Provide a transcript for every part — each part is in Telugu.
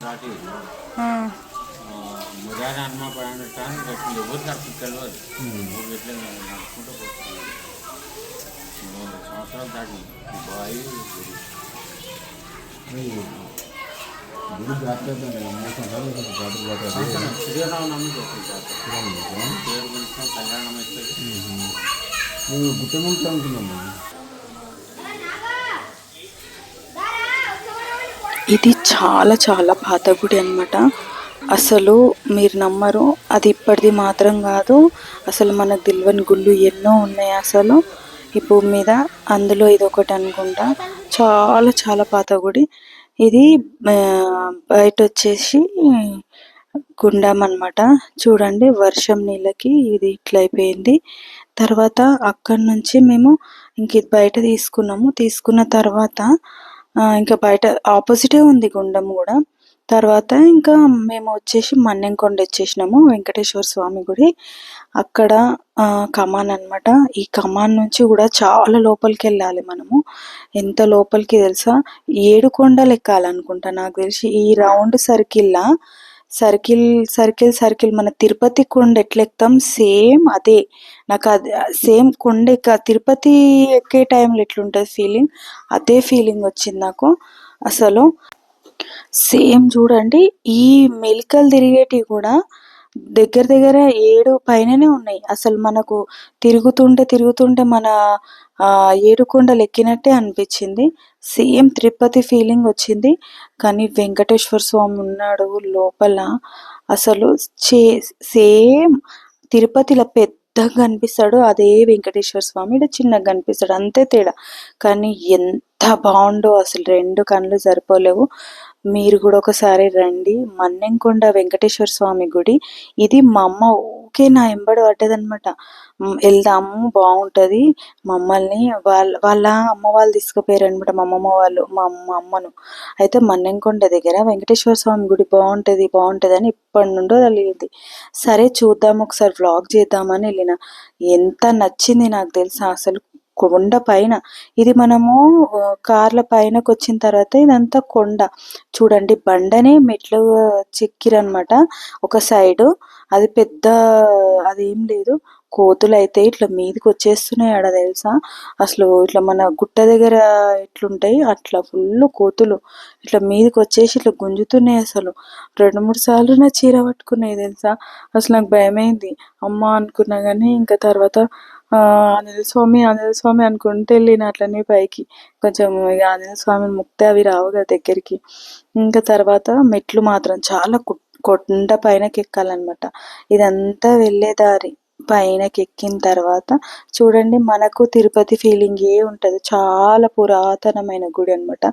కాటి ఆ, మురారి హనుమ పడినట్టు కట్టింది ఎవరు నాకు తెలియదు ఊరు ఎట్లా నడుచుకుంటూ పోతుంది మూడు సంవత్సరాలు దాటి బాయి గుడి జాతర జాతర జాతర సంవత్సరం శ్రీరామనవమి చేస్తుంది జాతర పేరు పిలిచిన కళ్యాణం అవుతుంది నువ్వు గుట్టముంటా ఇది చాలా చాలా పాత గుడి అనమాట అసలు మీరు నమ్మరు అది ఇప్పటిది మాత్రం కాదు. అసలు మనకు తెలియని గుళ్ళు ఎన్నో ఉన్నాయి అసలు. ఈ భూమి మీద అందులో ఇది ఒకటి అనుకుంటా. చాలా చాలా పాత గుడి. ఇది బయట వచ్చేసి గుండం అనమాట చూడండి వర్షం నీళ్ళకి ఇది ఇట్లా అయిపోయింది. తర్వాత అక్కడి నుంచి మేము ఇంక బయట తీసుకున్నాము. తీసుకున్న తర్వాత ఇంకా బయట ఆపోజిటే ఉంది గుండం కూడా. తర్వాత ఇంకా మేము వచ్చేసి మన్నెంకొండ వచ్చేసినాము వెంకటేశ్వర స్వామి గుడి. అక్కడ కమాన్ అన్నమాట. ఈ కమాన్ నుంచి కూడా చాలా లోపలికి వెళ్ళాలి మనము. ఎంత లోపలికి తెలుసా? ఏడు కొండలు ఎక్కాలనుకుంటా నాకు తెలిసి ఈ రౌండ్ సర్కిల్లా సర్కిల్ సర్కిల్ సర్కిల్. మన తిరుపతి కొండ ఎట్లా ఎక్కుతాం సేమ్ అదే. నాకు అది సేమ్ కొండ ఎక్క తిరుపతి ఎక్కే టైంలో ఎట్లుంటుంది ఫీలింగ్? అదే ఫీలింగ్ వచ్చింది నాకు. అసలు సేమ్ చూడండి ఈ మెలికలు తిరిగేటివి కూడా దగ్గర దగ్గర ఏడు పైననే ఉన్నాయి. అసలు మనకు తిరుగుతుంటే తిరుగుతుంటే మన ఏడుకొండలు ఏడు కొండలు ఎక్కినట్టే అనిపించింది. సేమ్ తిరుపతి ఫీలింగ్ వచ్చింది. కానీ వెంకటేశ్వర స్వామి ఉన్నాడు లోపల. అసలు చే సేమ్ తిరుపతిలో పెద్దగా కనిపిస్తాడు అదే వెంకటేశ్వర స్వామి. ఈడ చిన్నగా కనిపిస్తాడు అంతే తేడా. కానీ ఎంత బాగుండో అసలు రెండు కళ్ళు సరిపోలేవు. మీరు కూడా ఒకసారి రండి. మన్నెంకొండ వెంకటేశ్వర స్వామి గుడి. ఇది మా అమ్మ ఊకే నా ఎంబడి పడ్డదనమాట వెళ్దాము బాగుంటుంది. మమ్మల్ని వాళ్ళ వాళ్ళ అమ్మ వాళ్ళు తీసుకుపోయారు అనమాట మా అమ్మమ్మ వాళ్ళు మా అమ్మ అమ్మను. అయితే మన్నెంకొండ దగ్గర వెంకటేశ్వర స్వామి గుడి బాగుంటుంది బాగుంటుంది అని ఇప్పటి నుండో తెలియదు. సరే చూద్దాం ఒకసారి వ్లాగ్ చేద్దామని వెళ్ళిన. ఎంత నచ్చింది నాకు తెలుసా? అసలు కొండ పైన. ఇది మనము కార్ల పైనకు వచ్చిన తర్వాత ఇదంతా కొండ. చూడండి బండనే మెట్లు చెక్కిరనమాట ఒక సైడు అది పెద్ద అదేం లేదు. కోతులు అయితే ఇట్లా మీదకి వచ్చేస్తున్నాయి ఆడ తెలుసా? అసలు ఇట్లా మన గుట్ట దగ్గర ఎట్లుంటాయి? అట్లా ఫుల్ కోతులు. ఇట్లా మీదకి వచ్చేసి ఇట్లా గుంజుతున్నాయి అసలు. రెండు మూడు సార్లు నా చీర పట్టుకున్నాయి తెలుసా? అసలు నాకు భయమైంది. అమ్మ అనుకున్నా కానీ ఇంకా తర్వాత ఆంజనేయ స్వామి ఆంజనేయ స్వామి అనుకుంటూ వెళ్ళిన అట్లనే పైకి. కొంచెం ఇక ఆంజనేయ స్వామిని ముక్తే అవి రావు కదా దగ్గరికి. ఇంకా తర్వాత మెట్లు మాత్రం చాలా కు- కొండ పైనకి ఎక్కాలన్నమాట. ఇదంతా వెళ్ళే దారి. పైనకి ఎక్కిన తర్వాత చూడండి మనకు తిరుపతి ఫీలింగ్ ఏ ఉంటుంది. చాలా పురాతనమైన గుడి అనమాట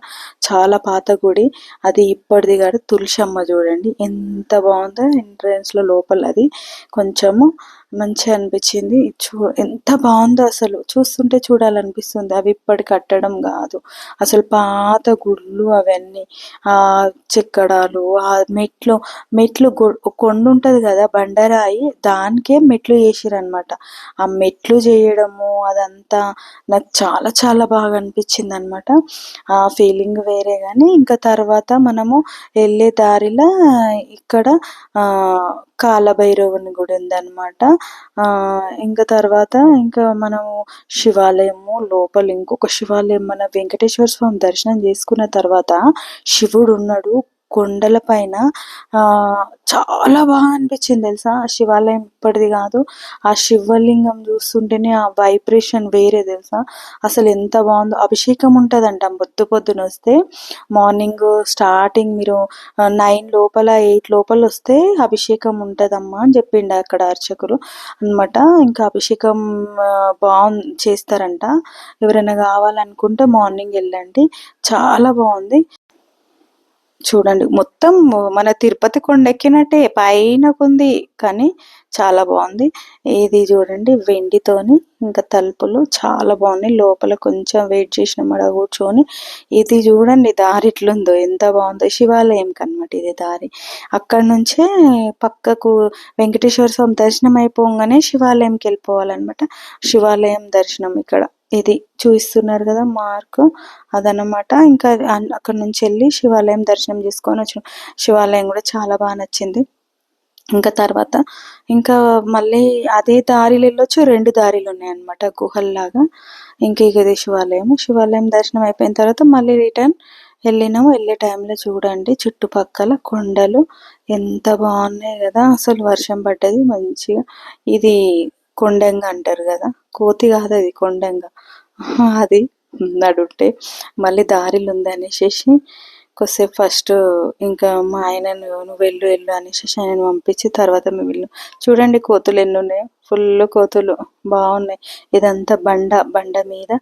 చాలా పాత గుడి. అది ఇప్పటిది కాదు తులసమ్మ చూడండి. ఎంత బాగుందో ఎంట్రన్స్లో లోపల అది. కొంచెము మంచిగా అనిపించింది. చూ ఎంత బాగుందో అసలు. చూస్తుంటే చూడాలనిపిస్తుంది. అవి ఇప్పటి కట్టడం కాదు. అసలు పాత గుళ్ళు అవన్నీ ఆ చెక్కడాలు ఆ మెట్లు మెట్లు కొండ ఉంటుంది కదా బండరాయి దానికే మెట్లు చేసిరన్నమాట. ఆ మెట్లు చేయడము అదంతా నాకు చాలా చాలా బాగా అనిపించింది అనమాట ఆ ఫీలింగ్ వేరే కానీ ఇంకా తర్వాత మనము వెళ్ళే దారిలో ఇక్కడ కాలభైరవుని గుడి ఉందన్నమాట. ఆ ఇంకా తర్వాత ఇంకా మనము శివాలయము లోపల ఇంకొక శివాలయం మన వెంకటేశ్వర స్వామి దర్శనం చేసుకున్న తర్వాత శివుడు ఉన్నాడు కొండల పైన చాలా బాగా అనిపించింది తెలుసా? ఆ శివాలయం ఇప్పటిది కాదు. ఆ శివలింగం చూస్తుంటేనే ఆ వైబ్రేషన్ వేరే తెలుసా? అసలు ఎంత బాగుందో. అభిషేకం ఉంటుందంట పొద్దు పొద్దున వస్తే. మార్నింగ్ స్టార్టింగ్ మీరు నైన్ లోపల ఎయిట్ లోపల వస్తే అభిషేకం ఉంటుందమ్మా అని చెప్పిండు అక్కడ అర్చకులు అన్నమాట. ఇంకా అభిషేకం బాగుంది చేస్తారంట. ఎవరైనా కావాలనుకుంటే మార్నింగ్ వెళ్ళండి. చాలా బాగుంది. చూడండి. మొత్తం మన తిరుపతి కొండ ఎక్కినట్టే పైనకుంది కానీ చాలా బాగుంది. ఇది చూడండి వెండితోని ఇంకా తలుపులు చాలా బాగున్నాయి. లోపల కొంచెం వెయిట్ చేసిన మడ కూర్చొని. ఇది చూడండి దారి ఇట్లుందో ఎంత బాగుందో. శివాలయం కనమాట ఇది దారి. అక్కడ నుంచే పక్కకు వెంకటేశ్వర స్వామి దర్శనం అయిపోగానే శివాలయంకి వెళ్ళిపోవాలన్నమాట. శివాలయం దర్శనం ఇక్కడ. ఇది చూస్తున్నారు కదా మార్క్ అదనమాట ఇంకా అక్కడ నుంచి వెళ్ళి శివాలయం దర్శనం చేసుకొని వచ్చినాం శివాలయం కూడా చాలా బాగా నచ్చింది. ఇంకా తర్వాత ఇంకా మళ్ళీ అదే దారిలో వెళ్ళొచ్చు రెండు దారిలు ఉన్నాయన్నమాట గుహల్లాగా. ఇంకా ఇది శివాలయం. శివాలయం దర్శనం అయిపోయిన తర్వాత మళ్ళీ రిటర్న్ వెళ్ళినాము. వెళ్ళే టైంలో చూడండి చుట్టుపక్కల కొండలు ఎంత బాగున్నాయి కదా. అసలు వర్షం పడ్డది మంచిగా. ఇది కొండంగ అంటారు కదా? కోతి కాదు అది కొండంగ. అది నడుంటే మళ్ళీ దారిలు ఉంది అనేసి కొద్దిసేపు ఫస్ట్ ఇంకా మా ఆయన నువ్వు వెళ్ళు వెళ్ళు అనేసి ఆయన పంపించి తర్వాత మేము వెళ్ళు చూడండి కోతులు ఎన్ని ఉన్నాయి. ఫుల్ కోతులు బాగున్నాయి. ఇదంతా బండ బండ మీద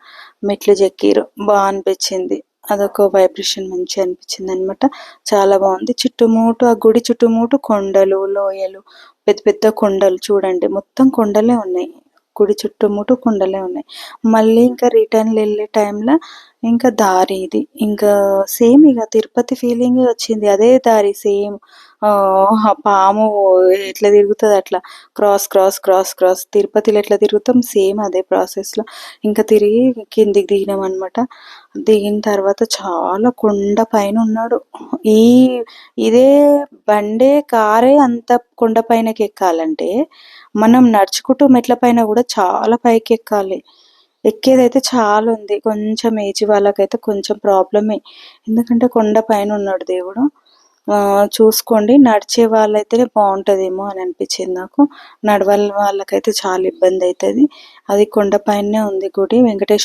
మెట్లు చెక్కిరు బాగా అనిపించింది. అదొక వైబ్రేషన్ మంచిగా అనిపించింది అనమాట చాలా బాగుంది. చుట్టుముట్టు ఆ గుడి చుట్టుముట్టు కొండలు లోయలు పెద్ద పెద్ద కొండలు చూడండి. మొత్తం కొండలే ఉన్నాయి. గుడి చుట్టుముట్టు కొండలే ఉన్నాయి. మళ్ళీ ఇంకా రిటర్న్ వెళ్ళే టైంలో ఇంకా దారి ఇది. ఇంకా సేమ్ ఇక తిరుపతి ఫీలింగ్ వచ్చింది. అదే దారి సేమ్ పాము ఎట్లా తిరుగుతుంది అట్లా. క్రాస్ క్రాస్ క్రాస్ క్రాస్ తిరుపతిలో ఎట్లా తిరుగుతాం? సేమ్ అదే ప్రాసెస్లో ఇంకా తిరిగి కిందికి దిగినాం అనమాట దిగిన తర్వాత చాలా కొండ పైన ఉన్నాడు. ఈ ఇదే బండే కారే అంత కొండ పైనకి ఎక్కాలంటే మనం నడుచుకుంటూ మెట్ల పైన కూడా చాలా పైకి ఎక్కాలి. ఎక్కేదైతే చాలా ఉంది. కొంచెం ఏజ్ వాళ్ళకైతే కొంచెం ప్రాబ్లమే ఎందుకంటే కొండ పైన ఉన్నాడు దేవుడు. చూసుకోండి. నడిచే వాళ్ళైతేనే బాగుంటుందేమో అని అనిపించింది నాకు. నడవల వాళ్ళకైతే చాలా ఇబ్బంది అవుతుంది అది కొండ పైనే ఉంది గుడి. వెంకటేశ్వర